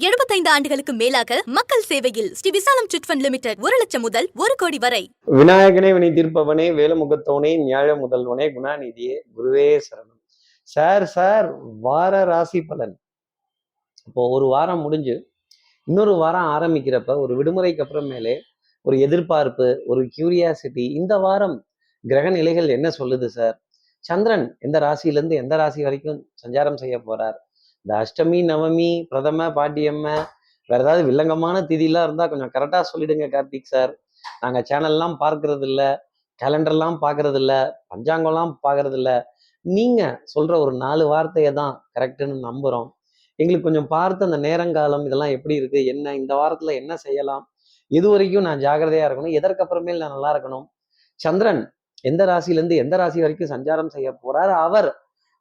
75 ஆண்டுகளுக்கு மேலாக மக்கள் சேவையில் ஸ்ரீ விசாலம் சிட்ஃபண்ட் லிமிடெட் ஒரு லட்சம் முதல் ஒரு கோடி வரை. விநாயகனே வினை தீர்ப்பவனே வேலுமுகத்தவனே ஞாழ முதல்வனே குணாநிதியே குருவே சரணம். சார் சார் வார ராசி பலன். இப்போ ஒரு வாரம் முடிஞ்சு இன்னொரு வாரம் ஆரம்பிக்கிறப்ப ஒரு விடுமுறைக்கு அப்புறமேலே ஒரு எதிர்பார்ப்பு ஒரு கியூரியாசிட்டி இந்த வாரம் கிரக நிலைகள் என்ன சொல்லுது சார்? சந்திரன் எந்த ராசியிலேருந்து எந்த ராசி வரைக்கும் சஞ்சாரம் செய்ய போறார்? இந்த அஷ்டமி நவமி பிரதம பாட்டியம்ம வேற ஏதாவது வில்லங்கமான திதியெல்லாம் இருந்தால் கொஞ்சம் கரெக்டாக சொல்லிடுங்க கார்த்திக் சார் நாங்கள் சேனல்லாம் பார்க்கறது இல்லை கேலண்டர்லாம் பார்க்கறது இல்லை பஞ்சாங்கம்லாம் பார்க்கறது இல்லை நீங்கள் சொல்கிற ஒரு நாலு வார்த்தையை தான் கரெக்டுன்னு நம்புகிறோம் எங்களுக்கு கொஞ்சம் பார்த்து அந்த நேரங்காலம் இதெல்லாம் எப்படி இருக்குது என்ன இந்த வாரத்தில் என்ன செய்யலாம் இது வரைக்கும் நான் ஜாகிரதையாக இருக்கணும் எதற்கப்புறமே நான் நல்லா இருக்கணும். சந்திரன் எந்த ராசியிலேருந்து எந்த ராசி வரைக்கும் சஞ்சாரம் செய்ய போகிறார் அவர்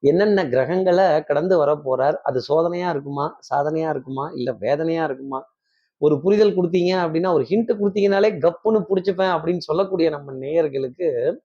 என்னென்ன கிரகங்களை கடந்து வர போறார்? அது சோதனையா இருக்குமா? சாதனையா இருக்குமா? இல்ல வேதனையா இருக்குமா? ஒரு புரிதல் கொடுத்தீங்க அப்படின்னா ஒரு ஹிண்ட் கொடுத்தீங்கனாலே கப்புன்னு பிடிச்சிப்பேன் அப்படின்னு சொல்லக்கூடிய நம்ம நேயர்களுக்கு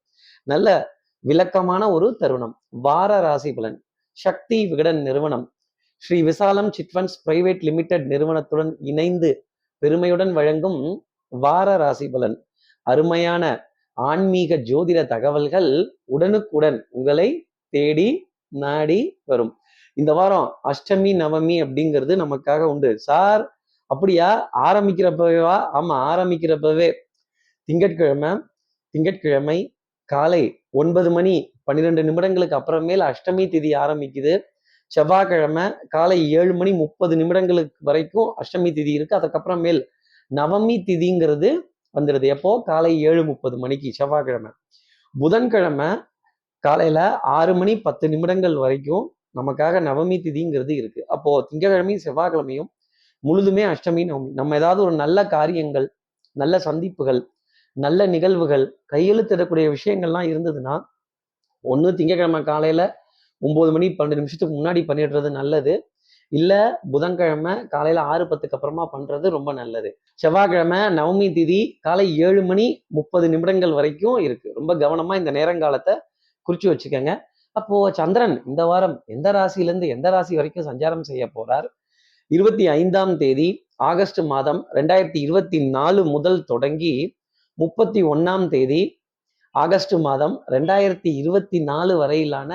நல்ல விளக்கமான ஒரு தருணம். வார ராசி பலன். சக்தி விகடன் நிறுவனம். ஸ்ரீ விசாலம் சிட்ஃபண்ட்ஸ் பிரைவேட் லிமிடெட் நிறுவனத்துடன் இணைந்து பெருமையுடன் வழங்கும் வார ராசி பலன். அருமையான ஆன்மீக ஜோதிட தகவல்கள் உடனுக்குடன் உங்களை தேடி நாடி வரும். இந்த வாரம் அஷ்டமி நவமி அப்படிங்கிறது நமக்காக உண்டு. சார் அப்படியா? ஆரம்பிக்கிறப்பவேவா ஆமா ஆரம்பிக்கிறப்பவே திங்கட்கிழமை திங்கட்கிழமை காலை ஒன்பது மணி பன்னிரெண்டு நிமிடங்களுக்கு அப்புறமேல் அஷ்டமி திதி ஆரம்பிக்குது. செவ்வாய்க்கிழமை காலை ஏழு மணி முப்பது நிமிடங்களுக்கு வரைக்கும் அஷ்டமி திதி இருக்கு. அதுக்கப்புறமேல் நவமி திதிங்கிறது வந்துடுது எப்போ? காலை ஏழு முப்பது மணிக்கு செவ்வாய்க்கிழமை. புதன்கிழமை காலையில ஆறு மணி பத்து நிமிடங்கள் வரைக்கும் நமக்காக நவமி திதிங்கிறது இருக்கு. அப்போ திங்கட்கிழமையும் செவ்வாய்க்கிழமையும் முழுதுமே அஷ்டமி நவமி. நம்ம ஏதாவது ஒரு நல்ல காரியங்கள் நல்ல சந்திப்புகள் நல்ல நிகழ்வுகள் கையெழுத்திடக்கூடிய விஷயங்கள்லாம் இருந்ததுன்னா ஒன்று திங்கக்கிழமை காலையில ஒன்பது மணி பன்னெண்டு நிமிஷத்துக்கு முன்னாடி பண்ணிடுறது நல்லது. இல்லை புதன்கிழமை காலையில ஆறு பத்துக்கு அப்புறமா பண்றது ரொம்ப நல்லது. செவ்வாய்க்கிழமை நவமி திதி காலை ஏழு மணி முப்பது நிமிடங்கள் வரைக்கும் இருக்கு. ரொம்ப கவனமா இந்த நேரங்காலத்தை குறிச்சு வச்சுக்கோங்க. அப்போ சந்திரன் இந்த வாரம் எந்த ராசியிலேருந்து எந்த ராசி வரைக்கும் சஞ்சாரம் செய்ய போறார்? இருபத்தி ஐந்தாம் தேதி ஆகஸ்ட் மாதம் ரெண்டாயிரத்தி இருபத்தி நாலு முதல் தொடங்கி முப்பத்தி ஒன்னாம் தேதி ஆகஸ்ட் மாதம் ரெண்டாயிரத்தி இருபத்தி நாலு வரையிலான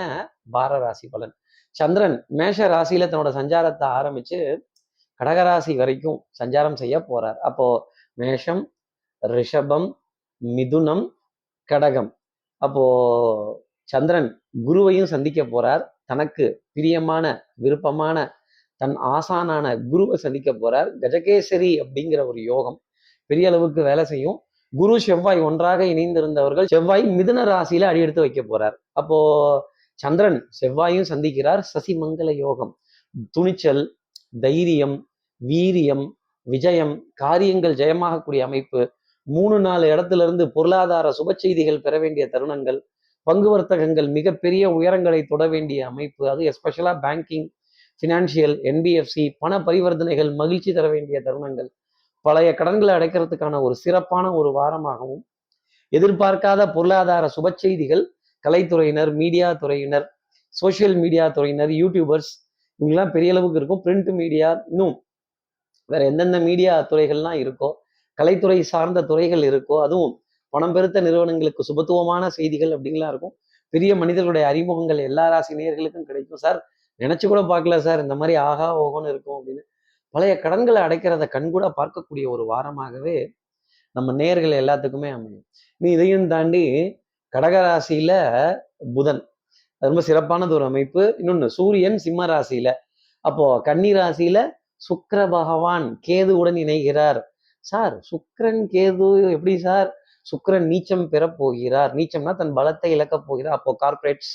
வார ராசி பலன். சந்திரன் மேஷ ராசியில தன்னோட சஞ்சாரத்தை ஆரம்பிச்சு கடகராசி வரைக்கும் சஞ்சாரம் செய்ய போறார். அப்போ மேஷம் ரிஷபம் மிதுனம் கடகம். அப்போ சந்திரன் குருவையும் சந்திக்க போறார். தனக்கு பிரியமான விருப்பமான தன் ஆசானான குருவை சந்திக்க போறார். கஜகேசரி அப்படிங்கிற ஒரு யோகம் பெரிய அளவுக்கு வேலை செய்யும். குரு செவ்வாய் ஒன்றாக இணைந்திருந்தவர்கள் செவ்வாய் மிதுன ராசியில அடியெடுத்து வைக்க போறார். அப்போ சந்திரன் செவ்வாயும் சந்திக்கிறார். சசிமங்கல யோகம் துணிச்சல் தைரியம் வீரியம் விஜயம் காரியங்கள் ஜெயமாகக்கூடிய அமைப்பு மூணு நாலு இடத்துல இருந்து பொருளாதார சுப செய்திகள் பெற வேண்டிய தருணங்கள் பங்கு வர்த்தகங்கள் மிகப்பெரிய உயரங்களை தொட வேண்டிய அமைப்பு. அது எஸ்பெஷலா பேங்கிங் ஃபினான்ஷியல் என்பிஎஃப்சி பண பரிவர்த்தனைகள் மகிழ்ச்சி தர வேண்டிய தருணங்கள். பழைய கடன்களை அடைக்கிறதுக்கான ஒரு சிறப்பான ஒரு வாரமாகவும் எதிர்பார்க்காத பொருளாதார சுப செய்திகள் கலைத்துறையினர் மீடியா துறையினர் சோசியல் மீடியா துறையினர் யூடியூபர்ஸ் இவங்கெல்லாம் பெரிய அளவுக்கு இருக்கும். பிரிண்ட் மீடியா இன்னும் வேற எந்தெந்த மீடியா துறைகள்லாம் இருக்கோ கலைத்துறை சார்ந்த துறைகள் இருக்கோ அதுவும் பணம் பெருத்த நிறுவனங்களுக்கு சுபத்துவமான செய்திகள் அப்படிங்கலாம் இருக்கும். பெரிய மனிதர்களுடைய அறிமுகங்கள் எல்லா ராசி நேயர்களுக்கும் கிடைக்கும். சார் நினைச்சு கூட பார்க்கல சார் இந்த மாதிரி ஆகா ஓகோன்னு இருக்கும் அப்படின்னு. பழைய கடன்களை அடைக்கிறத கண்கூட பார்க்கக்கூடிய ஒரு வாரமாகவே நம்ம நேர்கள் எல்லாத்துக்குமே அமையும். நீ இதையும் தாண்டி கடகராசியில புதன். அது ரொம்ப சிறப்பானது ஒரு அமைப்பு. இன்னொன்று சூரியன் சிம்ம ராசியில. அப்போ கன்னி ராசியில சுக்கிர பகவான் கேதுவுடன் இணைகிறார். சார் சுக்கரன் கேது எப்படி சார்? சுக்கரன் நீச்சம் பெற போகிறார். நீச்சம்னா தன் பலத்தை இழக்கப் போகிறார். அப்போ கார்ப்பரேட்ஸ்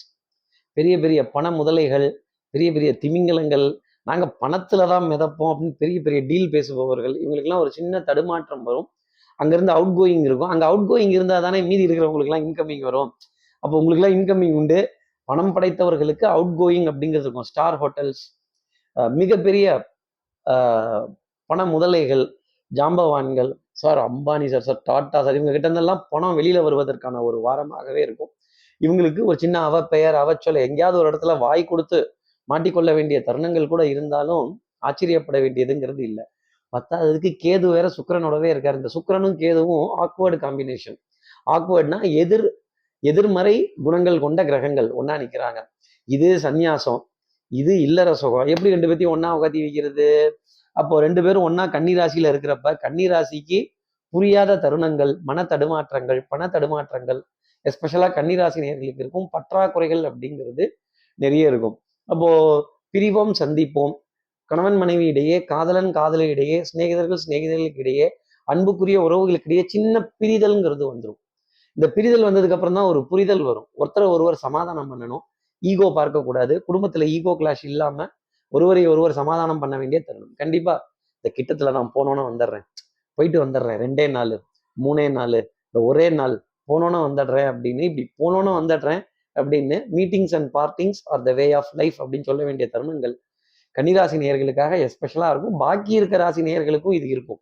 பெரிய பெரிய பண முதலைகள் பெரிய பெரிய திமிங்கலங்கள் நாங்கள் பணத்துல தான் மிதப்போம் அப்படின்னு பெரிய பெரிய டீல் பேசுபவர்கள் இவங்களுக்குலாம் ஒரு சின்ன தடுமாற்றம் வரும். அங்கேருந்து அவுட் கோயிங் இருக்கும். அங்கே அவுட் கோயிங் இருந்தால் தானே மீதி இருக்கிறவங்களுக்குலாம் இன்கமிங் வரும். அப்போ உங்களுக்குலாம் இன்கமிங் உண்டு. பணம் படைத்தவர்களுக்கு அவுட் கோயிங் அப்படிங்கிறது இருக்கும். ஸ்டார் ஹோட்டல்ஸ் மிகப்பெரிய பண முதலைகள் ஜாம்பவான்கள் sir Ambani sir sir Tata sir இவங்க கிட்ட இருந்தெல்லாம் பணம் வெளியில வருவதற்கான ஒரு வாரமாகவே இருக்கும். இவங்களுக்கு ஒரு சின்ன அவ பெயர் அவச்சொல் எங்கேயாவது ஒரு இடத்துல வாய் கொடுத்து மாட்டிக்கொள்ள வேண்டிய தருணங்கள் கூட இருந்தாலும் ஆச்சரியப்பட வேண்டியதுங்கிறது இல்லை. பத்தாவதுக்கு கேது வேற சுக்கரனோடவே இருக்காரு. இந்த சுக்கரனும் கேதுவும் ஆக்வர்டு காம்பினேஷன் ஆக்வர்ட்னா எதிர் எதிர்மறை குணங்கள் கொண்ட கிரகங்கள் ஒன்னா நிற்கிறாங்க இது சந்நியாசம். இது இல்லற சுகம். எப்படி ரெண்டு பேத்தையும் ஒன்னா உட்காத்தி வைக்கிறது? அப்போ ரெண்டு பேரும் ஒன்னா கன்னி ராசியில இருக்கிறப்ப கன்னி ராசிக்கு புரியாத தருணங்கள் மன தடுமாற்றங்கள் பண தடுமாற்றங்கள் எஸ்பெஷலா கன்னிராசி நேர்களுக்கு இருக்கும். பற்றாக்குறைகள் அப்படிங்கிறது நிறைய இருக்கும். அப்போ பிரிவோம் சந்திப்போம். கணவன் மனைவி இடையே காதலன் காதலி இடையே சிநேகிதர்கள் சிநேகிதர்களுக்கு இடையே அன்புக்குரிய உறவுகளுக்கு இடையே சின்ன பிரிதல்ங்கிறது வந்துடும் இந்த பிரிதல் வந்ததுக்கு அப்புறம் தான் ஒரு புரிதல் வரும். ஒருத்தரை ஒருவர் சமாதானம் பண்ணணும். ஈகோ பார்க்கக்கூடாது. குடும்பத்துல ஈகோ கிளாஷ் இல்லாம ஒருவரை ஒருவர் சமாதானம் பண்ண வேண்டிய தருணம். கண்டிப்பா இந்த கிட்டத்துல நான் போனோன்னு வந்துடுறேன். போயிட்டு வந்துடுறேன். ரெண்டே நாள் மூணே நாள் இந்த ஒரே நாள் போனோன்னு வந்துடுறேன் அப்படின்னு இப்படி போனோன்னு வந்துடுறேன் அப்படின்னு meetings and partings are the way of life அப்படின்னு சொல்ல வேண்டிய தருணங்கள். கன்னிராசி நேயர்களுக்காக எஸ்பெஷலாக இருக்கும். பாக்கி இருக்க ராசி நேயர்களுக்கும் இது இருக்கும்.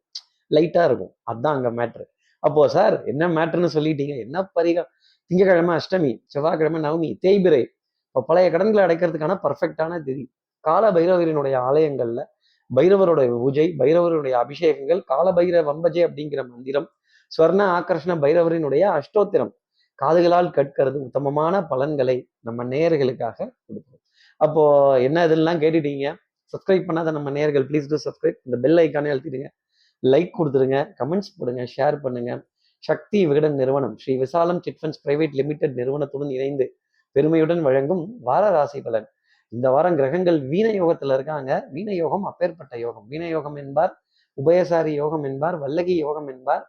லைட்டாக இருக்கும். அதுதான் அங்கே மேட்ரு அப்போது சார் என்ன மேட்ருன்னு சொல்லிட்டீங்க? என்ன பரிகம் திங்கக்கிழமை அஷ்டமி செவ்வாய்க்கிழமை நவமி தேய்பிரை. இப்போ பழைய கடன்களை அடைக்கிறதுக்கான பர்ஃபெக்டான திதி. கால பைரவரினுடைய ஆலயங்கள்ல பைரவருடைய பூஜை பைரவருடைய அபிஷேகங்கள் கால பைர வம்பஜை அப்படிங்கிற மந்திரம் ஸ்வர்ண ஆகர்ஷண பைரவரினுடைய அஷ்டோத்திரம். காதுகளால் கற்கிறது உத்தமமான பலன்களை நம்ம நேயர்களுக்காக கொடுக்கும் அப்போ என்ன இதெல்லாம் கேட்டுட்டீங்க? சப்ஸ்கிரைப் பண்ணாத நம்ம நேயர்கள் ப்ளீஸ் டூ சப்ஸ்கிரைப் இந்த பெல் ஐக்கானே அழுத்திடுங்க. லைக் கொடுத்துருங்க கமெண்ட்ஸ் போடுங்க. ஷேர் பண்ணுங்க. சக்தி விகடன் நிறுவனம் ஸ்ரீ விசாலம் சிட்ஃபண்ட்ஸ் பிரைவேட் லிமிடெட் நிறுவனத்துடன் இணைந்து பெருமையுடன் வழங்கும் வார ராசி பலன். இந்த வாரம் கிரகங்கள் வீண யோகத்துல இருக்காங்க. வீண யோகம் அப்பேற்பட்ட யோகம். வீண யோகம் என்பார் உபயசாரி யோகம் என்பார் வல்லகி யோகம் என்பார்.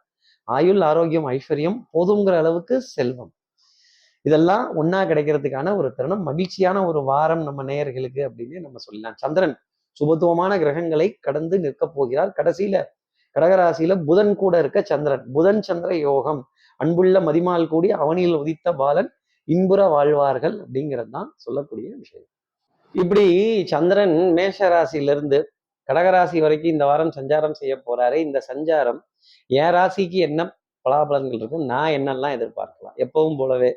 ஆயுள் ஆரோக்கியம் ஐஸ்வர்யம் போதுங்கிற அளவுக்கு செல்வம். இதெல்லாம் ஒன்னா கிடைக்கிறதுக்கான ஒரு தருணம். மகிழ்ச்சியான ஒரு வாரம் நம்ம நேயர்களுக்கு அப்படின்னு நம்ம சொல்லலாம். சந்திரன் சுபத்துவமான கிரகங்களை கடந்து நிற்க போகிறார். கடைசியில கடகராசியில புதன் கூட இருக்க சந்திரன். புதன் சந்திர யோகம். அன்புள்ள மதிமால் கூடி அவனில் உதித்த பாலன் இன்புற வாழ்வார்கள் அப்படிங்கிறது தான் சொல்லக்கூடிய விஷயம். இப்படி சந்திரன் மேஷ ராசியிலிருந்து கடகராசி வரைக்கும் இந்த வாரம் சஞ்சாரம் செய்ய போறாரு. இந்த சஞ்சாரம் என் ராசிக்கு என்ன பலாபலன்கள் இருக்கும்? நான் என்னெல்லாம் எதிர்பார்க்கலாம்? எப்பவும் போலவே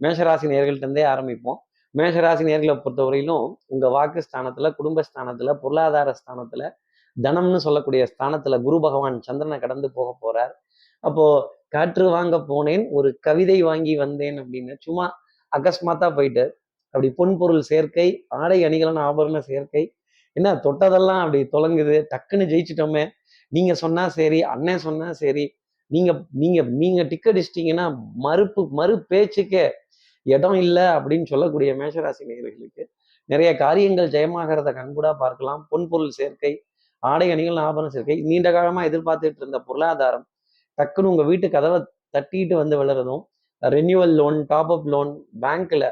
மேஷராசி நேர்கள்ட்டே இருந்தே ஆரம்பிப்போம். மேஷராசி நேர்களை பொறுத்தவரையிலும் உங்க வாக்கு ஸ்தானத்துல குடும்ப ஸ்தானத்துல பொருளாதார ஸ்தானத்துல தனம்னு சொல்லக்கூடிய ஸ்தானத்துல குரு பகவான் சந்திரனை கடந்து போக போறார். அப்போ காற்று வாங்க போனேன் ஒரு கவிதை வாங்கி வந்தேன் அப்படின்னு சும்மா அகஸ்மாத்தா போயிட்டு அப்படி பொன்பொருள் சேர்க்கை ஆடை அணிகளான ஆபரண சேர்க்கை. என்ன தொட்டதெல்லாம் அப்படி தொலங்குது டக்குன்னு ஜெயிச்சிட்டோமே. நீங்க சொன்னா சரி அண்ணன் சொன்னா சரி நீங்க நீங்க நீங்க டிக்கெட் அடிச்சிட்டீங்கன்னா மறுப்பு மறு பேச்சுக்கே இடம் இல்லை அப்படின்னு சொல்லக்கூடிய மேஷராசி நேயர்களுக்கு நிறைய காரியங்கள் ஜெயமாகிறத கண்கூடா பார்க்கலாம். பொன்பொருள் சேர்க்கை ஆடை அணிகள் ஆபரண சேர்க்கை நீண்ட காலமா எதிர்பார்த்துட்டு இருந்த பொருளாதாரம் டக்குன்னு உங்க வீட்டு கதவை தட்டிட்டு வந்து விழுறதும் renewal loan top up loan பேங்க்ல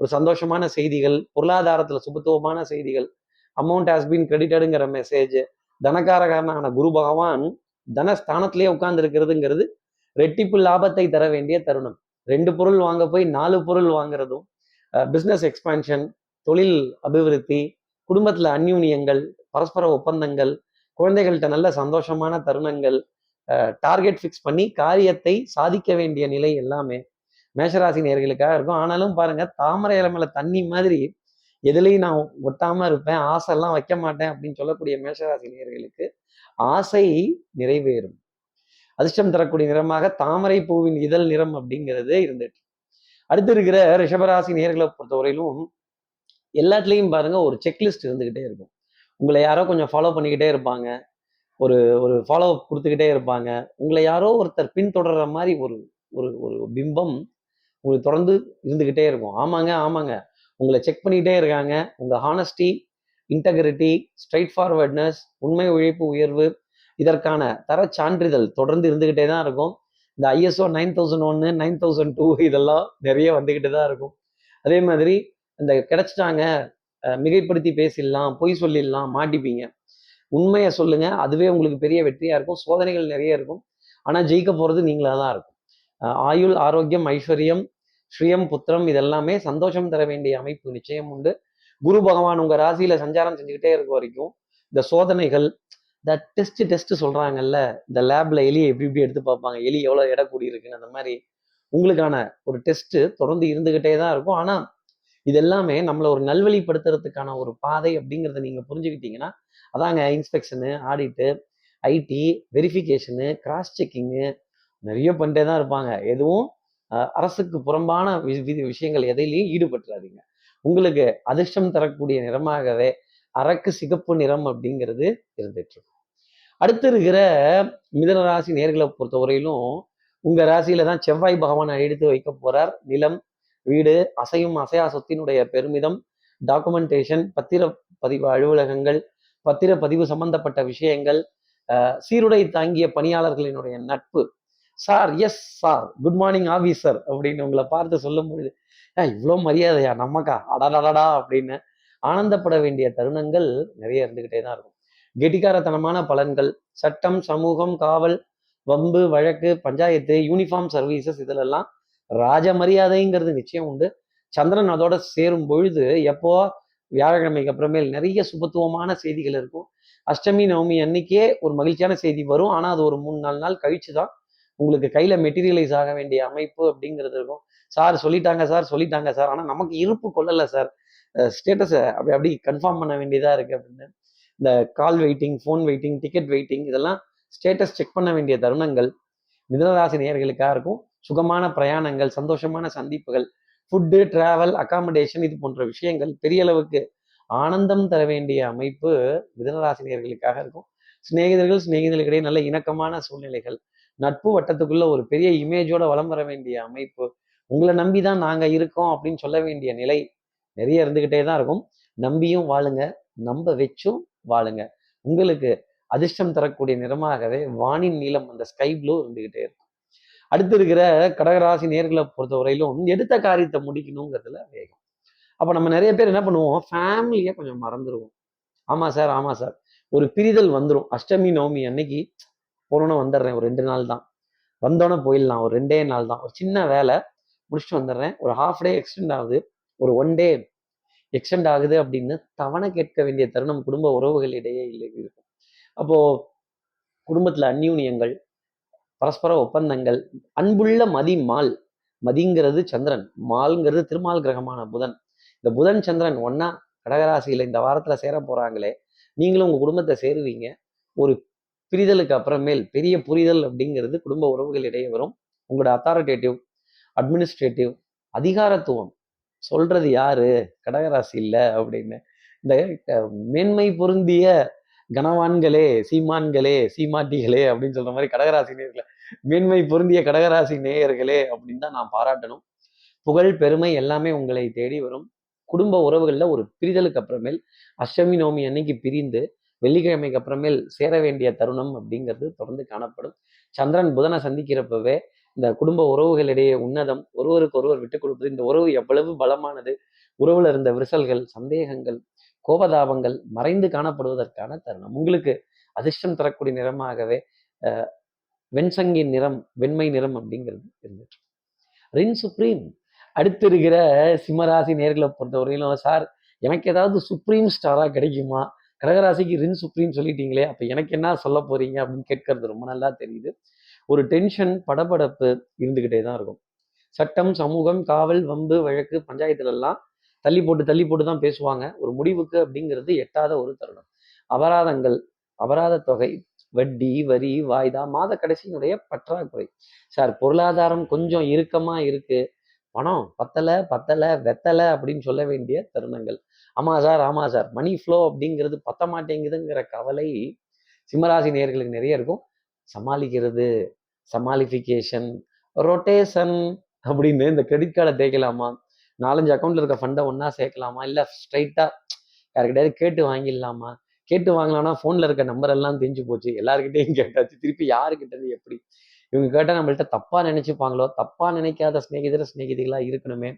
ஒரு சந்தோஷமான செய்திகள் பொருளாதாரத்தில் சுபத்துவமான செய்திகள் அமௌண்ட் ஹாஸ் பீன் கிரெடிட்டடுங்கிற மெசேஜ் தனக்காரகனான குரு பகவான் தனஸ்தானத்திலேயே உட்கார்ந்து இருக்கிறதுங்கிறது ரெட்டிப்பு லாபத்தை தர வேண்டிய தருணம். ரெண்டு பொருள் வாங்க போய் நாலு பொருள் வாங்குறதும் பிஸ்னஸ் எக்ஸ்பான்ஷன் தொழில் அபிவிருத்தி குடும்பத்தில் அந்யூன்யங்கள் பரஸ்பர ஒப்பந்தங்கள் குழந்தைகள்கிட்ட நல்ல சந்தோஷமான தருணங்கள் டார்கெட் ஃபிக்ஸ் பண்ணி காரியத்தை சாதிக்க வேண்டிய நிலை எல்லாமே மேஷராசி நேர்களுக்காக இருக்கும். ஆனாலும் பாருங்க தாமரை இலை தண்ணி மாதிரி எதுலையும் நான் ஒட்டாம இருப்பேன். ஆசைலாம் வைக்க மாட்டேன் அப்படின்னு சொல்லக்கூடிய மேஷராசி நேர்களுக்கு ஆசை நிறைவேறும். அதிர்ஷ்டம் தரக்கூடிய நிறமாக தாமரை பூவின் இதழ் நிறம் அப்படிங்கிறது இருந்துட்டு. அடுத்து இருக்கிற ரிஷபராசி நேர்களை பொறுத்தவரையிலும் எல்லாத்துலேயும் பாருங்க ஒரு செக்லிஸ்ட் இருந்துகிட்டே இருக்கும். உங்களை யாரோ கொஞ்சம் ஃபாலோ பண்ணிக்கிட்டே இருப்பாங்க. ஒரு ஒரு ஃபாலோ அப் கொடுத்துக்கிட்டே இருப்பாங்க. உங்களை யாரோ ஒருத்தர் பின்தொடர்ற மாதிரி ஒரு ஒரு ஒரு பிம்பம் உங்களுக்கு தொடர்ந்து இருந்துக்கிட்டே இருக்கும். ஆமாங்க ஆமாங்க. உங்களை செக் பண்ணிக்கிட்டே இருக்காங்க. உங்கள் ஹானஸ்டி இன்டெகிரிட்டி ஸ்ட்ரைட் ஃபார்வர்ட்னஸ் உண்மை உழைப்பு உயர்வு இதற்கான தர சான்றிதழ் தொடர்ந்து இருந்துக்கிட்டே தான் இருக்கும். இந்த ஐஎஸ்ஓ நைன் தௌசண்ட் ஒன்று நைன் தௌசண்ட் டூ இதெல்லாம் நிறைய வந்துக்கிட்டு தான் இருக்கும். அதே மாதிரி இந்த கிடைச்சிட்டாங்க மிகைப்படுத்தி பேசிடலாம் பொய் சொல்லிடலாம் மாட்டிப்பீங்க. உண்மையை சொல்லுங்கள் அதுவே உங்களுக்கு பெரிய வெற்றியாக இருக்கும். சோதனைகள் நிறைய இருக்கும். ஆனால் ஜெயிக்க போகிறது நீங்களாக தான் இருக்கும். ஆயுள் ஆரோக்கியம் ஐஸ்வர்யம் ஸ்ரீயம் புத்திரம் இதெல்லாமே சந்தோஷம் தர வேண்டிய அமைப்பு நிச்சயம் உண்டு. குரு பகவான் உங்க ராசியில சஞ்சாரம் செஞ்சுக்கிட்டே இருக்க வரைக்கும் இந்த சோதனைகள் இந்த டெஸ்ட் டெஸ்ட் சொல்றாங்கல்ல இந்த லேப்ல எலியை எப்படி எப்படி எடுத்து பார்ப்பாங்க எலி எவ்வளோ எடை கூடி இருக்குன்னு அந்த மாதிரி உங்களுக்கான ஒரு டெஸ்ட் தொடர்ந்து இருந்துகிட்டே தான் இருக்கும். ஆனா இது எல்லாமே நம்மளை ஒரு நல்வழிப்படுத்துறதுக்கான ஒரு பாதை அப்படிங்கிறத நீங்க புரிஞ்சுக்கிட்டீங்கன்னா அதாங்க இன்ஸ்பெக்ஷனு ஆடிட்டு ஐடி வெரிஃபிகேஷனு கிராஸ் செக்கிங்கு நிறைய பண்ணிட்டே தான் இருப்பாங்க. எதுவும் அரசுக்கு புறம்பான வி- விஷயங்கள் எதையிலையும் ஈடுபட்டுறாதீங்க. உங்களுக்கு அதிர்ஷ்டம் தரக்கூடிய நிறமாகவே அரக்கு சிகப்பு நிறம் அப்படிங்கிறது இருந்துட்டு இருக்கும் அடுத்து இருக்கிற மிதன ராசி நேர்களை பொறுத்தவரையிலும் உங்க ராசியில தான் செவ்வாய் பகவான் எடுத்து வைக்க போறார். நிலம் வீடு அசையும் அசையா சொத்தினுடைய பெருமிதம் டாக்குமெண்டேஷன் பத்திர பதிவு அலுவலகங்கள் பத்திர பதிவு சம்பந்தப்பட்ட விஷயங்கள் சீருடை தாங்கிய பணியாளர்களினுடைய நட்பு sir yes sir. Good morning officer அப்படின்னு உங்களை பார்த்து சொல்லும் பொழுது இவ்வளோ மரியாதையா நமக்கா அடடடடா அப்படின்னு ஆனந்தப்பட வேண்டிய தருணங்கள் நிறைய இருந்துகிட்டே தான் இருக்கும். கெட்டிக்காரத்தனமான பலன்கள் சட்டம் சமூகம் காவல் வம்பு வழக்கு பஞ்சாயத்து யூனிஃபார்ம் சர்வீசஸ் இதிலெல்லாம் ராஜ மரியாதைங்கிறது நிச்சயம் உண்டு. சந்திரன் அதோட சேரும் பொழுது எப்போ வியாழக்கிழமைக்கு அப்புறமேல் நிறைய சுபத்துவமான செய்திகள் இருக்கும். அஷ்டமி நவமி அன்னைக்கே ஒரு மகிழ்ச்சியான செய்தி வரும். ஆனால் அது ஒரு மூணு நாலு நாள் கழிச்சு தான் உங்களுக்கு கையில் மெட்டீரியலைஸ் ஆக வேண்டிய அமைப்பு அப்படிங்கிறது இருக்கும். சார் சொல்லிட்டாங்க சார் சொல்லிட்டாங்க சார். ஆனால் நமக்கு இருப்பு கொள்ளலை சார். ஸ்டேட்டஸை அப்படி அப்படி கன்ஃபார்ம் பண்ண வேண்டியதாக இருக்குது அப்படின்னு. இந்த call waiting phone waiting ticket waiting இதெல்லாம் ஸ்டேட்டஸ் செக் பண்ண வேண்டிய தருணங்கள் மிதனராசி நேர்களுக்காக இருக்கும். சுகமான பிரயாணங்கள் சந்தோஷமான சந்திப்புகள் ஃபுட்டு டிராவல் அகாமடேஷன் இது போன்ற விஷயங்கள் பெரிய அளவுக்கு ஆனந்தம் தர வேண்டிய அமைப்பு மிதனராசினியர்களுக்காக இருக்கும். சிநேகிதர்கள் சிநேகிதர்களுக்கிடையே நல்ல இணக்கமான சூழ்நிலைகள் நட்பு வட்டத்துக்குள்ள ஒரு பெரிய இமேஜோட வலம் வர வேண்டிய அமைப்பு. உங்களை நம்பி தான் நாங்க இருக்கோம் அப்படின்னு சொல்ல வேண்டிய நிலை நிறைய இருந்துகிட்டே தான் இருக்கும். நம்பியும் வாழுங்க நம்ப வச்சும் வாழுங்க. உங்களுக்கு அதிர்ஷ்டம் தரக்கூடிய நிறமாகவே வானின் நீளம் அந்த ஸ்கை ப்ளூ இருந்துகிட்டே இருக்கும். அடுத்து இருக்கிற கடகராசி நேர்களை பொறுத்தவரையிலும் எடுத்த காரியத்தை முடிக்கணுங்கிறதுல வேகம். அப்போ நம்ம நிறைய பேர் என்ன பண்ணுவோம்? ஃபேமிலியை கொஞ்சம் மறந்துடுவோம் ஆமா சார் ஆமா சார். ஒரு பிரிதல் வந்துடும் அஷ்டமி நவமி அன்னைக்கு போனோன்னே வந்துடுறேன். ஒரு ரெண்டு நாள் தான். வந்தோன்னே போயிடலாம். ஒரு ரெண்டே நாள் தான். ஒரு சின்ன வேலை முடிச்சுட்டு வந்துடுறேன். ஒரு ஹாஃப் டே எக்ஸ்டெண்ட் ஆகுது. ஒரு ஒன் டே எக்ஸ்டெண்ட் ஆகுது அப்படின்னு தவணை கேட்க வேண்டிய தருணம் குடும்ப உறவுகளிடையே இல்லை இருக்கும். அப்போ குடும்பத்தில் அந்யூன்யங்கள் பரஸ்பர ஒப்பந்தங்கள் அன்புள்ள மதி மால் மதிங்கிறது சந்திரன் மால்ங்கிறது திருமால் கிரகமான புதன். இந்த புதன் சந்திரன் ஒன்னா கடகராசியில் இந்த வாரத்தில் சேர போகிறாங்களே நீங்களும் உங்கள் குடும்பத்தை சேருவீங்க. ஒரு பிரிதலுக்கு அப்புறமேல் பெரிய புரிதல் அப்படிங்கிறது குடும்ப உறவுகளிடையே வரும். உங்களோட அத்தாரிட்டேட்டிவ் அட்மினிஸ்ட்ரேட்டிவ் அதிகாரத்துவம். சொல்றது யாரு? கடகராசி இல்லை அப்படின்னு. இந்த மேன்மை பொருந்திய கனவான்களே சீமான்களே சீமாட்டிகளே அப்படின்னு சொல்ற மாதிரி கடகராசி நேயர்களே மேன்மை பொருந்திய கடகராசி நேயர்களே அப்படின்னு தான் நான் பாராட்டணும். புகழ் பெருமை எல்லாமே உங்களை தேடி வரும். குடும்ப உறவுகளில் ஒரு பிரிதலுக்கு அப்புறமேல் அஷ்டமி நோமி அன்னைக்கு பிரிந்து வெள்ளிக்கிழமைக்கு அப்புறமேல் சேர வேண்டிய தருணம் அப்படிங்கிறது தொடர்ந்து காணப்படும். சந்திரன் புதனை சந்திக்கிறப்பவே இந்த குடும்ப உறவுகளிடையே உன்னதம் ஒருவருக்கு ஒருவர் விட்டுக் கொடுப்பது இந்த உறவு எவ்வளவு பலமானது உறவுல இருந்த விரிசல்கள் சந்தேகங்கள் கோபதாபங்கள் மறைந்து காணப்படுவதற்கான தருணம். உங்களுக்கு அதிர்ஷ்டம் தரக்கூடிய நிறமாகவே வெண்சங்கின் நிறம் வெண்மை நிறம் அப்படிங்கிறது இருந்துச்சு ரின் சுப்ரீம். அடுத்து இருக்கிற சிம்மராசி நேர்களை பொறுத்தவரையிலும் சார் எனக்கு ஏதாவது சுப்ரீம் ஸ்டாரா கிடைக்குமா? கடகராசிக்கு ரின் சுப்ரீம் சொல்லிட்டீங்களே அப்போ எனக்கு என்ன சொல்ல போறீங்க அப்படின்னு கேட்கறது ரொம்ப நல்லா தெரியுது. ஒரு டென்ஷன் படபடப்பு இருந்துக்கிட்டே தான் இருக்கும். சட்டம் சமூகம் காவல் வம்பு வழக்கு பஞ்சாயத்துலலாம் தள்ளி போட்டு தள்ளி போட்டு தான் பேசுவாங்க. ஒரு முடிவுக்கு அப்படிங்கிறது எட்டாத ஒரு தருணம். அபராதங்கள் அபராத தொகை வட்டி வரி வாய்தா மாத கடைசியினுடைய பற்றாக்குறை. சார் பொருளாதாரம் கொஞ்சம் இறுக்கமாக இருக்கு. பணம் பத்தலை பத்தலை வெத்தலை அப்படின்னு சொல்ல வேண்டிய தருணங்கள். ஆமா சார் ஆமா சார். மணி ஃப்ளோ அப்படிங்கிறது பத்த மாட்டேங்குதுங்கிற கவலை சிம்மராசி நேர்களுக்கு நிறைய இருக்கும். சமாளிக்கிறது சமாளிஃபிகேஷன் ரொட்டேஷன் அப்படின்னு இந்த கிரெடிட் கார்டை தேய்க்கலாமா? நாலஞ்சு அக்கௌண்ட்ல இருக்க ஃபண்டை ஒன்றா சேர்க்கலாமா? இல்ல ஸ்ட்ரைட்டா யாருக்கிட்டையாவது கேட்டு வாங்கிடலாமா? கேட்டு வாங்கலாம்னா ஃபோனில் இருக்க நம்பர் எல்லாம் தெரிஞ்சு போச்சு. எல்லாருக்கிட்டையும் கேட்டாச்சு. திருப்பி யாருக்கிட்டது எப்படி? இவங்க கேட்டால் நம்மள்ட்ட தப்பாக நினச்சிப்பாங்களோ? தப்பாக நினைக்காத ஸ்நேகிதர் ஸ்நேகிதிகளாக இருக்கணுமே.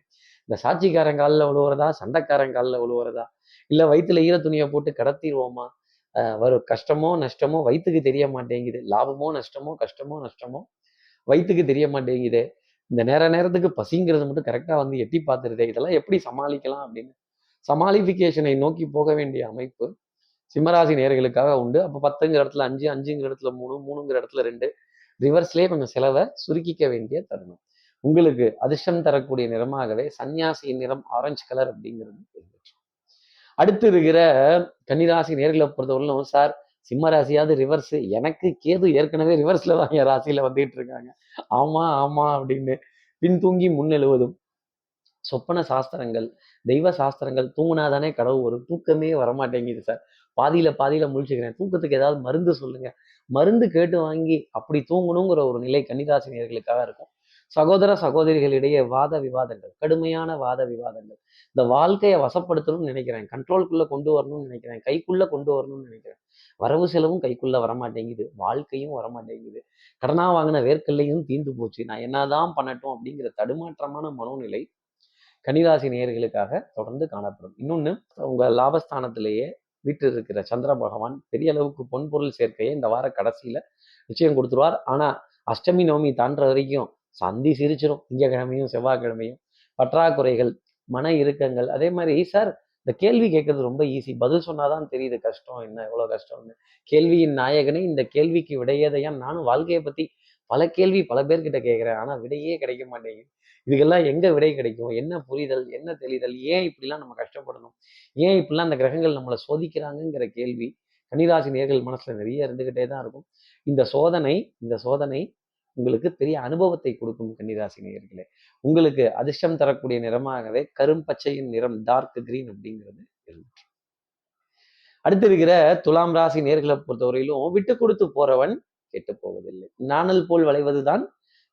இந்த சாட்சிக்காரங்காலில் விழுவுறதா சண்டைக்காரங்காலில் விழுவுறதா இல்லை வயித்துல ஈர துணியை போட்டு கடத்திடுவோமா? வரும் கஷ்டமோ நஷ்டமோ வயிற்றுக்கு தெரிய மாட்டேங்குது. லாபமோ நஷ்டமோ கஷ்டமோ நஷ்டமோ வயிற்றுக்கு தெரிய மாட்டேங்குது. இந்த நேர நேரத்துக்கு பசிங்கிறது மட்டும் கரெக்டா வந்து எட்டி பார்த்துருதே இதெல்லாம் எப்படி சமாளிக்கலாம் அப்படின்னு? சமாளிஃபிகேஷனை நோக்கி போக வேண்டிய அமைப்பு சிம்மராசி நேர்களுக்காக உண்டு. அப்போ பத்துங்கிற இடத்துல அஞ்சு அஞ்சுங்கிற இடத்துல மூணு மூணுங்கிற இடத்துல ரெண்டு. ரிவர்ஸ்லேயே கொஞ்சம் செலவை சுருக்கிக்க வேண்டிய தருணம். உங்களுக்கு அதிர்ஷ்டம் தரக்கூடிய நிறமாகவே சன்னியாசியின் நிறம் ஆரஞ்சு கலர் அப்படிங்கிறது அடுத்து இருக்கிற கன்னிராசி நேர்களை பொறுத்தவரையிலும் சார் சிம்ம ராசியாவது ரிவர்ஸ் எனக்கு கேது ஏற்கனவே ரிவர்ஸ்ல தான் என் ராசியில வந்துட்டு இருக்காங்க. ஆமா ஆமா அப்படின்னு பின்தூங்கி முன்னெழுவதும். சொப்பன சாஸ்திரங்கள் தெய்வ சாஸ்திரங்கள் தூங்குனாதானே கடவுள் வரும் தூக்கமே வரமாட்டேங்குது சார் பாதியில பாதியில முழிச்சுக்கிறேன். தூக்கத்துக்கு ஏதாவது மருந்து சொல்லுங்க. மருந்து கேட்டு வாங்கி அப்படி தூங்கணுங்கிற ஒரு நிலை கன்னிராசி நேர்களுக்காக இருக்கும். சகோதர சகோதரிகளிடையே வாத விவாதங்கள் கடுமையான வாத விவாதங்கள். இந்த வாழ்க்கையை வசப்படுத்தணும்னு நினைக்கிறேன். கண்ட்ரோல்குள்ள கொண்டு வரணும்னு நினைக்கிறேன். கைக்குள்ள கொண்டு வரணும்னு நினைக்கிறேன். வரவு செலவும் கைக்குள்ள வரமாட்டேங்குது. வாழ்க்கையும் வரமாட்டேங்குது. கடனா வாங்கின வேர்க்கல்லையும் தீந்து போச்சு. நான் என்னதான் பண்ணட்டும் அப்படிங்கிற தடுமாற்றமான மனோநிலை கன்னிராசி நேயர்களுக்காக தொடர்ந்து காணப்படும். இன்னொன்று உங்கள் லாபஸ்தானத்திலேயே வீட்டில் இருக்கிற சந்திர பகவான் பெரிய அளவுக்கு பொன்பொருள் சேர்க்கையை இந்த வார கடைசியில நிச்சயம் கொடுத்துருவார். ஆனால் அஷ்டமி நவமி தாண்டுற வரைக்கும் சந்தி சிரிச்சிடும் திங்கக்கிழமையும் செவ்வாய்க்கிழமையும். பற்றாக்குறைகள் மன இறுக்கங்கள். அதே மாதிரி சார் இந்த கேள்வி கேட்கறது ரொம்ப ஈஸி பதில் சொன்னாதான் தெரியுது கஷ்டம் என்ன எவ்வளோ கஷ்டம்னு. கேள்வியின் நாயகனே இந்த கேள்விக்கு விடையதையா நானும் வாழ்க்கையை பற்றி பல கேள்வி பல பேர்கிட்ட கேட்குறேன். ஆனால் விடையே கிடைக்க மாட்டேங்குது. இதுக்கெல்லாம் எங்கே விடை கிடைக்கும்? என்ன புரிதல்? என்ன தெளிதல்? ஏன் இப்படிலாம் நம்ம கஷ்டப்படணும்? ஏன் இப்படிலாம் அந்த கிரகங்கள் நம்மளை சோதிக்கிறாங்கங்கிற கேள்வி கன்னிராசி நேர்கள் மனசில் நிறைய இருந்துக்கிட்டே தான் இருக்கும். இந்த சோதனை இந்த சோதனை உங்களுக்கு பெரிய அனுபவத்தை கொடுக்கும் கன்னிராசி நேயர்களே உங்களுக்கு அதிர்ஷ்டம் தரக்கூடிய நிறமாகவே கரும்பச்சையின் நிறம் டார்க் கிரீன் அப்படிங்கிறது இருந்துச்சு. அடுத்து இருக்கிற துலாம் ராசி நேர்களை பொறுத்தவரையிலும் விட்டு கொடுத்து போறவன் கெட்டு போவதில்லை. நாணல் போல் வளைவதுதான்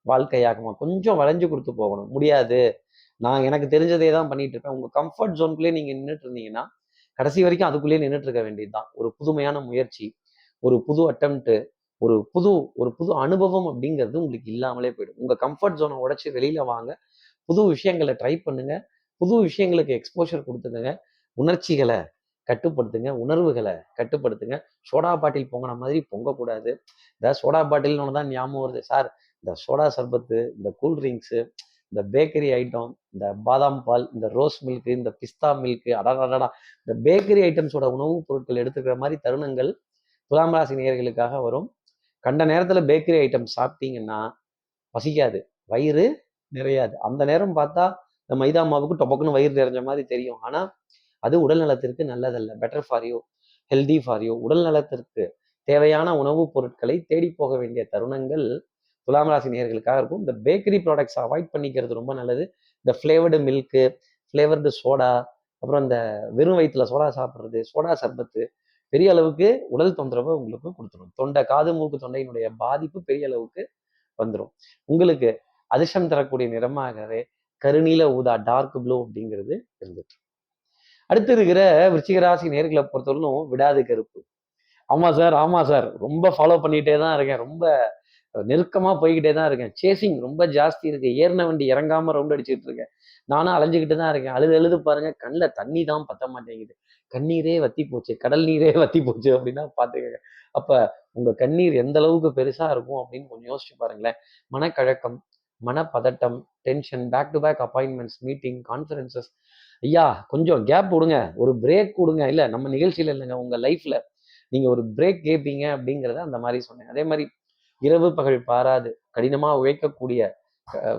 வாழ்க்கையாகுமா? கொஞ்சம் வளைஞ்சு கொடுத்து போகணும். முடியாது. நான் எனக்கு தெரிஞ்சதே தான் பண்ணிட்டு இருப்பேன். உங்க கம்ஃபர்ட் ஜோன்குள்ளேயே நீங்க நின்றுட்டு இருந்தீங்கன்னா கடைசி வரைக்கும் அதுக்குள்ளேயே நின்றுட்டு இருக்க வேண்டியதுதான். ஒரு புதுமையான முயற்சி ஒரு புது அட்டம்ப்ட் ஒரு புது ஒரு புது அனுபவம் அப்படிங்கிறது உங்களுக்கு இல்லாமலே போயிடும். உங்கள் கம்ஃபர்ட் ஜோனை உடச்சி வெளியில் வாங்க. புது விஷயங்களை ட்ரை பண்ணுங்க. புது விஷயங்களுக்கு எக்ஸ்போஷர் கொடுத்துக்கங்க. உணர்ச்சிகளை கட்டுப்படுத்துங்க. உணர்வுகளை கட்டுப்படுத்துங்க. சோடா பாட்டில் பொங்கின மாதிரி பொங்கக்கூடாது. இந்த சோடா பாட்டில்னு ஒன்று தான் ஞாபகம் வருது. சார் இந்த சோடா சர்பத்து இந்த கூல்ட்ரிங்க்ஸு இந்த பேக்கரி ஐட்டம் இந்த பாதாம் பால் இந்த ரோஸ் மில்க் இந்த பிஸ்தா மில்க் அடடடா இந்த பேக்கரி ஐட்டம்ஸோட உணவுப் பொருட்கள் எடுத்துக்கிற மாதிரி தருணங்கள் துலாம் ராசி நேயர்களுக்காக வரும். கண்ட நேரத்தில் பேக்கரி ஐட்டம் சாப்பிட்டீங்கன்னா பசிக்காது வயிறு நிறையாது. அந்த நேரம் பார்த்தா இந்த மைதா மாவுக்கு டொபக்குன்னு வயிறு நிறைஞ்ச மாதிரி தெரியும். ஆனால் அது உடல் நலத்திற்கு நல்லதல்ல. Better for you healthy for you உடல் நலத்திற்கு தேவையான உணவுப் பொருட்களை தேடி போக வேண்டிய தருணங்கள் துலாம் ராசி நேர்களுக்காக இருக்கும். இந்த பேக்கரி ப்ராடக்ட்ஸ் அவாய்ட் பண்ணிக்கிறது ரொம்ப நல்லது. இந்த ஃப்ளேவர்டு மில்க்கு ஃப்ளேவர்டு சோடா அப்புறம் இந்த வெறும் வயிற்றுல சோடா சாப்பிட்றது சோடா சர்பத்து பெரிய அளவுக்கு உடல் தொந்தரவை உங்களுக்கு கொடுத்துரும். தொண்டை காது மூக்கு தொண்டையினுடைய பாதிப்பு பெரிய அளவுக்கு வந்துடும் உங்களுக்கு அதிர்ஷ்டம் தரக்கூடிய நிறமாகவே கருநீல ஊதா டார்க் ப்ளூ அப்படிங்கிறது இருந்துட்டு. அடுத்து இருக்கிற விருச்சிகராசி நேர்களை பொறுத்தவரைக்கும் விடாது கருப்பு. ஆமா சார் ஆமா சார். ரொம்ப ஃபாலோ பண்ணிட்டே தான் இருக்கேன். ரொம்ப நெருக்கமாக போய்கிட்டே தான் இருக்கேன். சேசிங் ரொம்ப ஜாஸ்தி இருக்குது ஏறின வண்டி இறங்காமல் ரவுண்ட் அடிச்சுட்டு இருக்கேன். நானும் அலைஞ்சிக்கிட்டு தான் இருக்கேன். அழுது அழுது பாருங்கள் கண்ணில் தண்ணி தான் பத்த மாட்டேங்குது. கண்ணீரே வத்தி போச்சு. கடல் நீரே வத்தி போச்சு அப்படின்னா பார்த்துக்கங்க அப்போ உங்கள் கண்ணீர் எந்த அளவுக்கு பெருசாக இருக்கும் அப்படின்னு கொஞ்சம் யோசிச்சு பாருங்களேன். மனக்கழக்கம் மனப்பதட்டம் tension back to back appointments meeting conferences ஐயா கொஞ்சம் கேப் கொடுங்க. ஒரு பிரேக் கொடுங்க. இல்லை நம்ம நிகழ்ச்சியில் இல்லைங்க. உங்கள் லைஃப்பில் நீங்கள் ஒரு பிரேக் கேட்பீங்க அப்படிங்கிறத அந்த மாதிரி சொன்னேன். அதே மாதிரி இரவு பகல் பாராது. கடினமாக உழைக்கக்கூடிய அஹ்,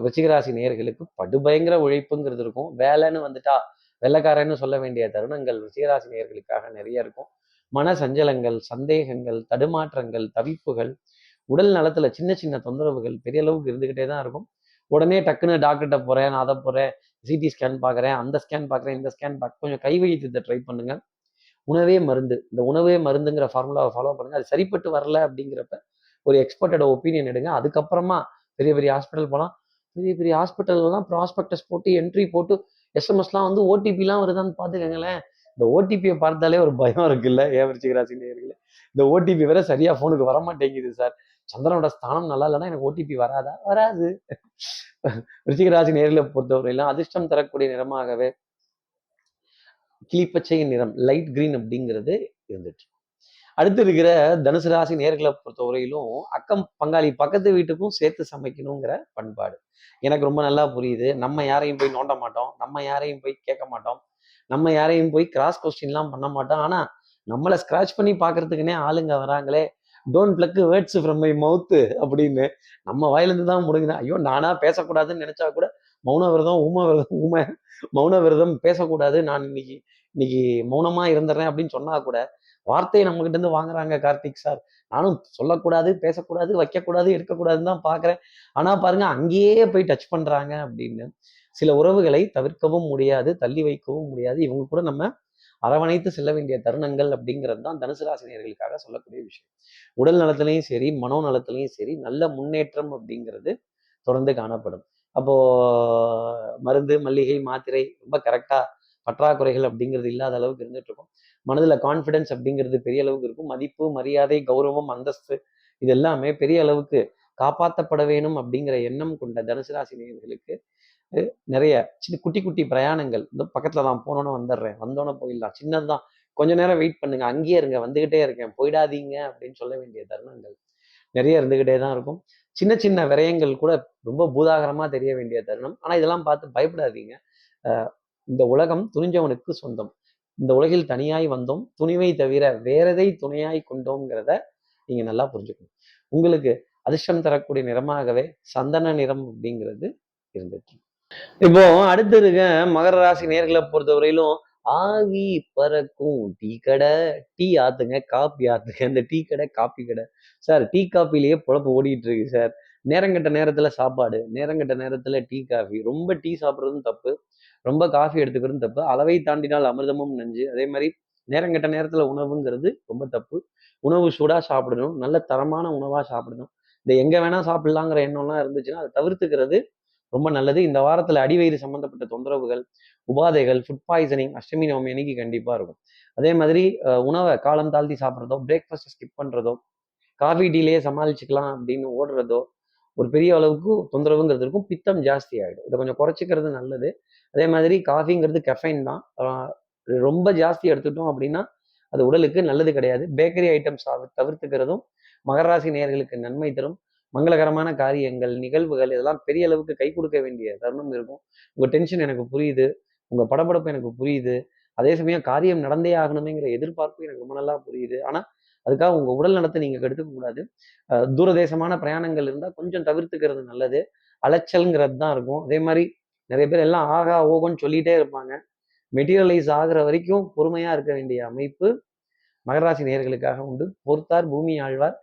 நேர்களுக்கு படுபயங்கர உழைப்புங்கிறது இருக்கும். வேலைன்னு வந்துட்டா வெள்ளைக்காரன்னு சொல்ல வேண்டிய தருணங்கள் ரிஷிகராசி நேயர்களுக்காக நிறைய இருக்கும். மன சஞ்சலங்கள் சந்தேகங்கள் தடுமாற்றங்கள் தவிப்புகள் உடல் நலத்துல சின்ன சின்ன தொந்தரவுகள் பெரிய அளவுக்கு இருந்துகிட்டே தான் இருக்கும். உடனே டக்குன்னு டாக்டர்கிட்ட போறேன் நான் அதை போறேன் சிடி ஸ்கேன் பார்க்குறேன் அந்த ஸ்கேன் பார்க்குறேன் இந்த ஸ்கேன் பார்க்க கொஞ்சம் கை வைத்தியத்தை ட்ரை பண்ணுங்க. உணவே மருந்து. இந்த உணவே மருந்துங்கிற ஃபார்முலாவை ஃபாலோ பண்ணுங்க. அது சரிப்பட்டு வரல அப்படிங்கிறப்ப ஒரு எக்ஸ்பர்ட்டோட ஒப்பீனியன் எடுங்க. அதுக்கப்புறமா பெரிய பெரிய ஹாஸ்பிட்டல் போகலாம் பெரிய பெரிய ஹாஸ்பிட்டல்லாம் ப்ராஸ்பெக்டஸ் போட்டு என்ட்ரி போட்டு எஸ்எம்எஸ்லாம் வந்து ஓடிபிலாம் வருதான்னு பார்த்துக்கங்களேன். இந்த ஓடிபியை பார்த்தாலே ஒரு பயம் இருக்குல்ல ஏன் விருச்சிகராசி நேயர்களே. இந்த ஓடிபி வேற சரியா ஃபோனுக்கு வர மாட்டேங்குது சார். சந்திரனோட ஸ்தானம் நல்லா இல்லைன்னா எனக்கு ஓடிபி வராதா? வராது. ரிச்சிகராசி நேரில் பொறுத்தவரையிலும் அதிர்ஷ்டம் தரக்கூடிய நிறமாகவே கிளிப்பச்சையின் நிறம் லைட் கிரீன் அப்படிங்கிறது இருந்துட்டு. அடுத்து இருக்கிற தனுசு ராசி நேர்களை பொறுத்தவரையிலும் அக்கம் பங்காளி பக்கத்து வீட்டுக்கும் சேர்த்து சமைக்கணுங்கிற பண்பாடு. எனக்கு ரொம்ப நல்லா புரியுது. நம்ம யாரையும் போய் நோண்ட மாட்டோம். நம்ம யாரையும் போய் கேட்க மாட்டோம். நம்ம யாரையும் போய் கிராஸ் கொஸ்டின்லாம் பண்ண மாட்டோம். ஆனால் நம்மளை ஸ்கிராச் பண்ணி பார்க்கறதுக்குனே ஆளுங்க வராங்களே. Don't pluck words from my mouth அப்படின்னு நம்ம வாயிலிருந்து தான் முடுங்கினா ஐயோ நானா பேசக்கூடாதுன்னு நினைச்சா கூட மௌன விரதம் ஊம விரதம் ஊம மௌன விரதம் பேசக்கூடாது. நான் இன்னைக்கு இன்னைக்கு மௌனமா இருந்துடுறேன் அப்படின்னு சொன்னா கூட வார்த்தையை நம்ம கிட்ட இருந்து வாங்குறாங்க கார்த்திக் சார். நானும் சொல்லக்கூடாது பேசக்கூடாது வைக்கக்கூடாது எடுக்கக்கூடாதுன்னு தான் பாக்குறேன். ஆனா பாருங்க அங்கேயே போய் டச் பண்றாங்க அப்படின்னு சில உறவுகளை தவிர்க்கவும் முடியாது தள்ளி வைக்கவும் முடியாது. இவங்க கூட நம்ம அரவணைத்து செல்ல வேண்டிய தருணங்கள் அப்படிங்கிறது தான் தனுசு ராசினியர்களுக்காக சொல்லக்கூடிய விஷயம். உடல் நலத்திலையும் சரி மனோ நலத்திலையும் சரி நல்ல முன்னேற்றம் அப்படிங்கிறது தொடர்ந்து காணப்படும். அப்போ மருந்து மல்லிகை மாத்திரை ரொம்ப கரெக்டா பற்றாக்குறைகள் அப்படிங்கிறது இல்லாத அளவுக்கு இருந்துட்டு இருக்கும். மனதில் கான்ஃபிடன்ஸ் அப்படிங்கிறது பெரிய அளவுக்கு இருக்கும். மதிப்பு மரியாதை கௌரவம் அந்தஸ்து இது எல்லாமே பெரிய அளவுக்கு காப்பாற்றப்பட வேணும் அப்படிங்கிற எண்ணம் கொண்ட தனுசு ராசி நேர்களுக்கு நிறைய சின்ன குட்டி குட்டி பிரயாணங்கள். இந்த பக்கத்தில் தான் போனோன்னு வந்துடுறேன். வந்தோன்னே போயிடலாம். சின்னதுதான். கொஞ்ச நேரம் வெயிட் பண்ணுங்க. அங்கேயே இருங்க. வந்துகிட்டே இருக்கேன். போயிடாதீங்க அப்படின்னு சொல்ல வேண்டிய தருணங்கள் நிறைய இருந்துகிட்டே தான் இருக்கும். சின்ன சின்ன விரயங்கள் கூட ரொம்ப பூதாகரமாக தெரிய வேண்டிய தருணம். ஆனால் இதெல்லாம் பார்த்து பயப்படாதீங்க. இந்த உலகம் துணிஞ்சவனுக்கு சொந்தம். இந்த உலகில் தனியாய் வந்தோம். துணிவை தவிர வேறதை துணையாய் கொண்டோங்கிறத நீங்க நல்லா புரிஞ்சுக்கணும். உங்களுக்கு அதிர்ஷ்டம் தரக்கூடிய நிறமாகவே சந்தன நிறம் அப்படிங்கிறது இருந்துச்சு. இப்போ அடுத்து இருக்க மகர ராசி நேர்களை பொறுத்தவரையிலும் ஆவி பறக்கும் டீ கடை டீ ஆத்துங்க காப்பி ஆத்துங்க. இந்த டீ கடை காப்பி கடை. சார் டீ காப்பிலேயே பொழப்பு ஓடிட்டு இருக்கு சார் நேரங்கட்ட நேரத்துல சாப்பாடு நேரங்கட்ட நேரத்துல டீ காஃபி ரொம்ப டீ சாப்பிட்றதும் தப்பு. ரொம்ப காஃபி எடுத்துக்கிறது தப்பு. அளவை தாண்டினால் அமிர்தமும் நஞ்சு. அதே மாதிரி நேரங்கெட்ட நேரத்துல உணவுங்கிறது ரொம்ப தப்பு. உணவு சூடா சாப்பிடணும். நல்ல தரமான உணவா சாப்பிடணும். இந்த எங்க வேணா சாப்பிடலாங்கிற எண்ணம்லாம் இருந்துச்சுன்னா அதை தவிர்த்துக்கிறது ரொம்ப நல்லது. இந்த வாரத்துல அடிவயிறு சம்பந்தப்பட்ட தொந்தரவுகள் உபாதைகள் ஃபுட் பாய்சனிங் அஷ்டமி நவமி அன்னைக்கு கண்டிப்பா இருக்கும். அதே மாதிரி உணவை காலம் தாழ்த்தி சாப்பிட்றதோ பிரேக்ஃபாஸ்ட் ஸ்கிப் பண்றதோ காஃபி டீலேயே சமாளிச்சுக்கலாம் அப்படின்னு ஓடுறதோ ஒரு பெரிய அளவுக்கு தொந்தரவுங்கிறது இருக்கும். பித்தம் ஜாஸ்தி ஆகிடும் இதை கொஞ்சம் குறைச்சிக்கிறது நல்லது. அதே மாதிரி காஃபிங்கிறது கெஃபைன் தான். ரொம்ப ஜாஸ்தி எடுத்துட்டோம் அப்படின்னா அது உடலுக்கு நல்லது கிடையாது. பேக்கரி ஐட்டம்ஸ் தவிர்த்துக்கிறதும் மகராசி நேயர்களுக்கு நன்மை தரும். மங்களகரமான காரியங்கள் நிகழ்வுகள் இதெல்லாம் பெரிய அளவுக்கு கை கொடுக்க வேண்டிய தருணம் இருக்கும். உங்கள் டென்ஷன் எனக்கு புரியுது. உங்கள் படபடப்பு எனக்கு புரியுது. அதே சமயம் காரியம் நடந்தே ஆகணுமேங்கிற எதிர்பார்ப்பு எனக்கு ரொம்ப நல்லா புரியுது. ஆனால் அதுக்காக உங்கள் உடல் நலத்தை நீங்கள் கெடுத்துக்க கூடாது. தூரதேசமான பிரயாணங்கள் இருந்தால் கொஞ்சம் தவிர்த்துக்கிறது நல்லது. அலைச்சல்ங்கிறது தான் இருக்கும். அதே மாதிரி நிறைய பேர் எல்லாம் ஆகா ஓகோன்னு சொல்லிகிட்டே இருப்பாங்க. மெட்டீரியலைஸ் ஆகிற வரைக்கும் பொறுமையாக இருக்க வேண்டிய அமைப்பு மகராசி நேயர்களுக்காக உண்டு. பொறுத்தார் பூமி ஆழ்வார்.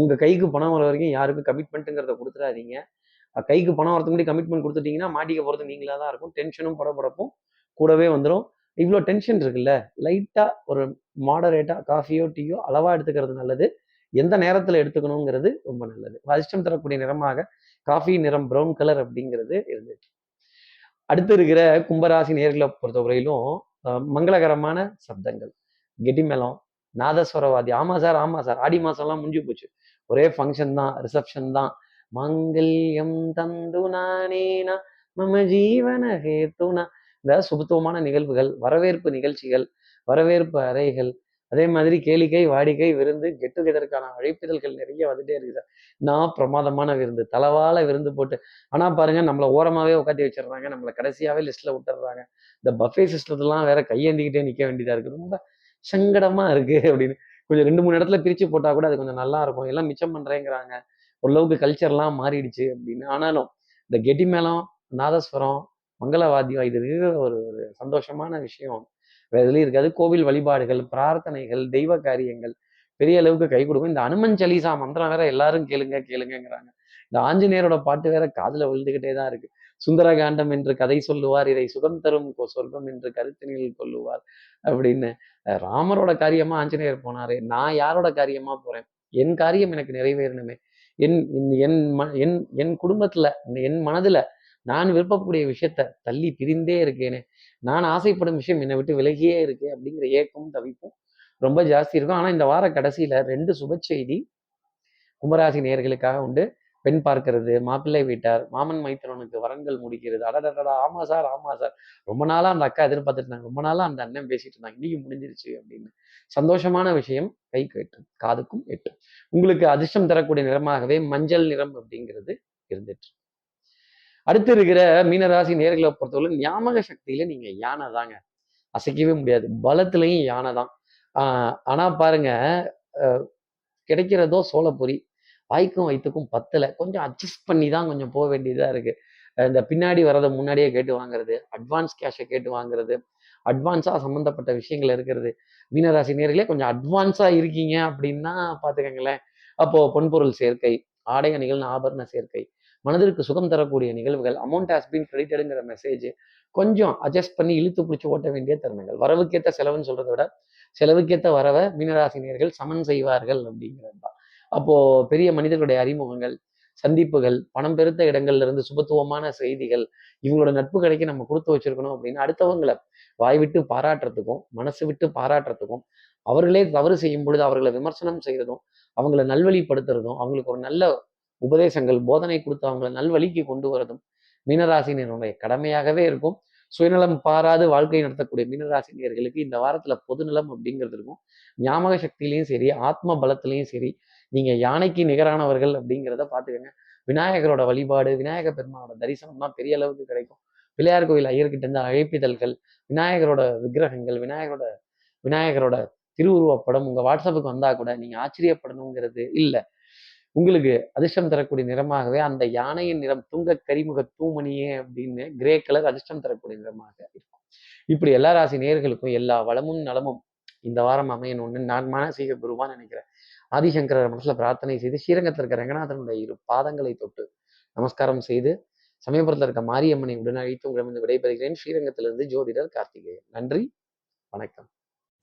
உங்கள் கைக்கு பணம் வர வரைக்கும் யாருக்கும் கமிட்மெண்ட்டுங்கிறத கொடுத்துடாதீங்க. கைக்கு பணம் வரதுக்கு முன்னாடி கமிட்மெண்ட் கொடுத்துட்டீங்கன்னா மாட்டிக்க போகிறது நீங்களாக தான் இருக்கும் டென்ஷனும் படப்படப்பும் கூடவே வந்துடும் இவ்வளோ டென்ஷன் இருக்குல்ல? லைட்டாக ஒரு மாடரேட்டாக காஃபியோ டீயோ அளவாக எடுத்துக்கிறது நல்லது. எந்த நேரத்தில் எடுத்துக்கணுங்கிறது ரொம்ப நல்லது. அதிர்ஷ்டம் தரக்கூடிய நிறமாக காஃபி நிறம் ப்ரௌன் கலர் அப்படிங்கிறது இருந்துச்சு. அடுத்து இருக்கிற கும்பராசி நேர்களை பொறுத்தவரையிலும் மங்களகரமான சப்தங்கள். கெட்டிமேளம் நாதஸ்வரவாதி. ஆமாம் சார் ஆமாம் சார் ஆடி மாதம்லாம் முடிஞ்சு போச்சு. ஒரே ஃபங்க்ஷன் தான் ரிசப்ஷன் தான். மங்கல்யம் தந்து நானேனா மம ஜீவன ஹேத்துனா இந்த சுபத்துவமான நிகழ்வுகள் வரவேற்பு நிகழ்ச்சிகள் வரவேற்பு அறைகள் அதே மாதிரி கேளிக்கை வாடிக்கை விருந்து கெட் டுகெதருக்கான அழைப்பிதழ்கள் நிறைய வந்துட்டே இருக்குது சார். நான் பிரமாதமான விருந்து தலவால விருந்து போட்டு ஆனா பாருங்க நம்மளை ஓரமாவே உட்காந்து வச்சிடுறாங்க நம்மளை கடைசியாவே லிஸ்ட்ல விட்டுறாங்க. இந்த பஃபே சிஸ்டத்துலாம் வேற கையேந்திக்கிட்டே நிக்க வேண்டியதா இருக்கு. ரொம்ப சங்கடமா இருக்கு அப்படின்னு. கொஞ்சம் ரெண்டு மூணு இடத்துல பிரிச்சு போட்டா கூட அது கொஞ்சம் நல்லா இருக்கும். எல்லாம் மிச்சம் பண்றேங்கிறாங்க. ஓரளவுக்கு கல்ச்சர்லாம் மாறிடுச்சு அப்படின்னு. ஆனாலும் இந்த கெட்டி மேளம் நாதஸ்வரம் மங்களவாத்தியம் இது இருக்கிற ஒரு ஒரு சந்தோஷமான விஷயம். வேற எதுலையும் இருக்காது. கோவில் வழிபாடுகள் பிரார்த்தனைகள் தெய்வ காரியங்கள் பெரிய அளவுக்கு கை கொடுக்கும். இந்த அனுமன் சலீசா மந்திரம் வேற எல்லாரும் கேளுங்க கேளுங்கங்கிறாங்க. இந்த ஆஞ்சநேயரோட பாட்டு வேற காதுல விழுந்துகிட்டே தான் இருக்கு. சுந்தரகாண்டம் என்று கதை சொல்லுவார் இதை சுகம் தரும் கொ- சொர்க்கம் என்று கருத்தினில் கொள்ளுவார் அப்படின்னு. ராமரோட காரியமா ஆஞ்சநேயர் போனாரு. நான் யாரோட காரியமா போறேன்? என் காரியம் எனக்கு நிறைவேறணுமே. என் என்- என் என் என் குடும்பத்துல என் மனதுல நான் விருப்பக்கூடிய விஷயத்த தள்ளி பிரிந்தே இருக்கேனே நான் ஆசைப்படும் விஷயம் என்னை விட்டு விலகியே இருக்கு அப்படிங்கிற ஏக்கமும் தவிப்பும் ரொம்ப ஜாஸ்தி இருக்கும். ஆனால் இந்த வார கடைசியில ரெண்டு சுப செய்தி கும்பராசி நேயர்களுக்காக உண்டு. பெண் பார்க்கறது மாப்பிள்ளை வீட்டார் மாமன் மைத்திரனுக்கு வரன்கள் முடிக்கிறது. அடடடடா ஆமா சார் ஆமா சார். ரொம்ப நாளாக அந்த அக்கா எதிர்பார்த்துட்டு இருந்தாங்க. ரொம்ப நாளாக அந்த அண்ணன் பேசிட்டு இருந்தாங்க. இன்னைக்கு முடிஞ்சிருச்சு அப்படின்னு. சந்தோஷமான விஷயம் கை எட்டும் காதுக்கும் எட்டும் உங்களுக்கு அதிர்ஷ்டம் தரக்கூடிய நிறமாகவே மஞ்சள் நிறம் அப்படிங்கிறது இருந்துட்டு அடுத்து இருக்கிற மீனராசி நேர்களை பொறுத்தவரை ஞாபக சக்தியில நீங்க யானை தாங்க. அசைக்கவே முடியாது. பலத்திலையும் யானை தான். ஆஹ் ஆனா பாருங்க கிடைக்கிறதோ சோளப்பொறி வாய்க்கும் வயிற்றுக்கும் பத்தல. கொஞ்சம் அட்ஜஸ்ட் பண்ணி தான் கொஞ்சம் போக வேண்டியதா இருக்கு. இந்த பின்னாடி வரதை முன்னாடியே கேட்டு வாங்குறது அட்வான்ஸ் கேஷை கேட்டு வாங்குறது அட்வான்ஸாக சம்மந்தப்பட்ட விஷயங்கள் இருக்கிறது. மீனராசி நேர்களே கொஞ்சம் அட்வான்ஸாக இருக்கீங்க அப்படின்னா பார்த்துக்கங்களேன் அப்போது பொன்பொருள் சேர்க்கை ஆடை அணிகள் ஆபரண சேர்க்கை மனதிற்கு சுகம் தரக்கூடிய நிகழ்வுகள் அமௌண்ட் ஹாஸ் பீன் கிரெடிட்டடுங்கிற மெசேஜ் கொஞ்சம் அட்ஜஸ்ட் பண்ணி இழுத்து பிடிச்சி ஓட்ட வேண்டிய தருணங்கள். வரவுக்கேற்ற செலவுன்னு சொல்றதை விட செலவுக்கேற்ற வரவை மீனராசினியர்கள் சமன் செய்வார்கள் அப்படிங்கிறது தான். அப்போ பெரிய மனிதர்களுடைய அறிமுகங்கள் சந்திப்புகள் பணம் பெருத்த இடங்கள்ல இருந்து சுபத்துவமான செய்திகள் இவங்களோட நட்பு கடைக்கு நம்ம கொடுத்து வச்சிருக்கணும் அப்படின்னு அடுத்தவங்களை வாய் விட்டு பாராட்டுறதுக்கும் மனசு விட்டு பாராட்டுறதுக்கும் அவர்களே தவறு செய்யும் பொழுது அவர்களை விமர்சனம் செய்யறதும் அவங்கள நல்வழிப்படுத்துறதும் அவங்களுக்கு ஒரு நல்ல உபதேசங்கள் போதனை கொடுத்து அவங்கள நல்வழிக்கு கொண்டு வரதும் மீனராசினியருடைய கடமையாகவே இருக்கும். சுயநலம் பாராது வாழ்க்கை நடத்தக்கூடிய மீனராசினியர்களுக்கு இந்த வாரத்துல பொதுநலம் அப்படிங்கிறது இருக்கும். ஞாபக சக்தியிலையும் சரி ஆத்ம பலத்திலையும் சரி நீங்க யானைக்கு நிகரானவர்கள் அப்படிங்கிறத பார்த்துக்கங்க. விநாயகரோட வழிபாடு விநாயக பெருமானோட தரிசனம்னா பெரிய அளவுக்கு கிடைக்கும். பிள்ளையார் கோயில் ஐயர்கிட்ட இருந்து அழைப்பிதழ்கள் விநாயகரோட விக்கிரகங்கள் விநாயகரோட விநாயகரோட திருவுருவப்படம் உங்க வாட்ஸ்அப்புக்கு வந்தா கூட நீங்க ஆச்சரியப்படணுங்கிறது இல்லை. உங்களுக்கு அதிர்ஷ்டம் தரக்கூடிய நிறமாகவே அந்த யானையின் நிறம் துங்க கரிமுக தூமணியே அப்படின்னு கிரே கலர் அதிர்ஷ்டம் தரக்கூடிய நிறமாக இருக்கும். இப்படி எல்லா ராசி நேர்களுக்கும் எல்லா வளமும் நலமும் இந்த வாரம் அமையணும்னு நான் மானசீக குருவா நினைக்கிறேன். ஆதிசங்கரர் மனசுல பிரார்த்தனை செய்து ஸ்ரீரங்கத்தில் இருக்க ரங்கநாதனுடைய இரு பாதங்களை தொட்டு நமஸ்காரம் செய்து சமயபுரத்தில் இருக்க மாரியம்மனை உடன் அழைத்து உங்களிடமிருந்து விடைபெறுகிறேன். ஸ்ரீரங்கத்திலிருந்து ஜோதிடர் கார்த்திகேயன். நன்றி. வணக்கம்.